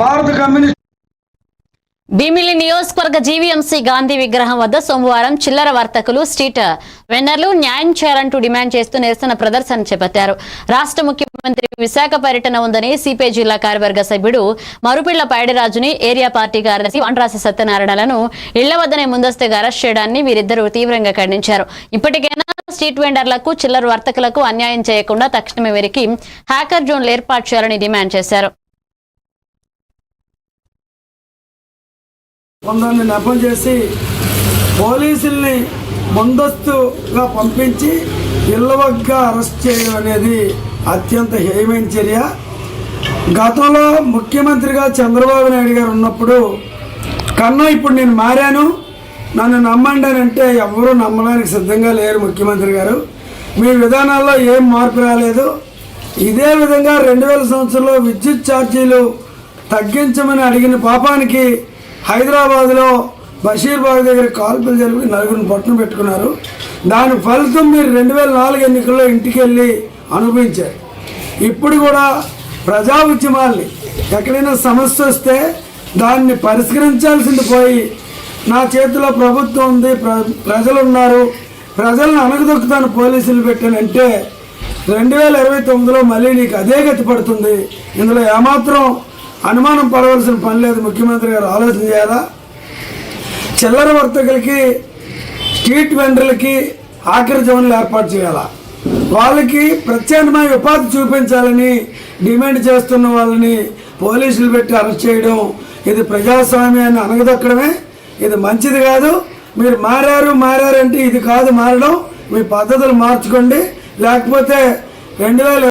భారత కమ్యూనిస్ట్ భీమిలి నియోజకవర్గ జీవీఎంసీ గాంధీ విగ్రహం వద్ద సోమవారం చిల్లర వర్తకులు స్ట్రీట్ వెండర్లు న్యాయం చేయాలంటూ డిమాండ్ చేస్తూ నిరసన ప్రదర్శన చేపట్టారు. రాష్ట్ర ముఖ్యమంత్రి విశాఖ పర్యటన ఉందని సిపిఐ జిల్లా కార్యవర్గ సభ్యుడు మరుపిళ్ళ పైడిరాజుని ఏరియా పార్టీ కార్యదర్శి వంటరాశి సత్యనారాయణలను ఇళ్ళ వద్దనే ముందస్తుగా అరెస్ట్ చేయడాన్ని వీరిద్దరూ తీవ్రంగా ఖండించారు. ఇప్పటికైనా స్ట్రీట్ వెండర్లకు చిల్లర వర్తకులకు అన్యాయం చేయకుండా తక్షణమే వీరికి హ్యాకర్ జోన్లు ఏర్పాటు చేయాలని డిమాండ్ చేశారు. కొందరిని నెపం చేసి పోలీసుల్ని ముందస్తుగా పంపించి ఇల్లవగ్గా అరెస్ట్ చేయడం అనేది అత్యంత హేయమైన చర్య. గతంలో ముఖ్యమంత్రిగా చంద్రబాబు నాయుడు గారు ఉన్నప్పుడు కన్నా ఇప్పుడు నేను మారాను నన్ను నమ్మండి అని అంటే ఎవరూ నమ్మడానికి సిద్ధంగా లేరు ముఖ్యమంత్రి గారు. మీ విధానాల్లో ఏం మార్పు రాలేదు. ఇదే విధంగా రెండు వేల సంవత్సరంలో విద్యుత్ ఛార్జీలు తగ్గించమని అడిగిన పాపానికి హైదరాబాద్లో బషీర్బాగ్ దగ్గర కాల్పులు జరిపి నలుగురిని పట్టును పెట్టుకున్నారు. దాని ఫలితం మీరు రెండు వేల నాలుగు ఎన్నికల్లో ఇంటికి వెళ్ళి అనుభవించారు. ఇప్పుడు కూడా ప్రజా ఉద్యమాల్ని ఎక్కడైనా సమస్య వస్తే దాన్ని పరిష్కరించాల్సింది పోయి నా చేతిలో ప్రభుత్వం ఉంది ప్ర ప్రజలు ఉన్నారు ప్రజలను అణగదొక్కుతాను పోలీసులు పెట్టానంటే రెండు వేల ఇరవై తొమ్మిదిలో మళ్ళీ నీకు అదే గతి పడుతుంది. ఇందులో ఏమాత్రం అనుమానం పడవలసిన పని లేదు. ముఖ్యమంత్రి గారు ఆలోచన చేయాలా? చిల్లర వర్తకులకి స్ట్రీట్ వెండర్లకి ఆఖరి జోన్లు ఏర్పాటు చేయాలా? వాళ్ళకి ప్రత్యామ్నాయ ఉపాధి చూపించాలని డిమాండ్ చేస్తున్న వాళ్ళని పోలీసులు పెట్టి అరెస్ట్ చేయడం ఇది ప్రజాస్వామ్యాన్ని అనగదొక్కడమే ఇది మంచిది కాదు. మీరు మారారు మారారంటే ఇది కాదు మారడం. మీ పద్ధతులు మార్చుకోండి. లేకపోతే రెండు వేల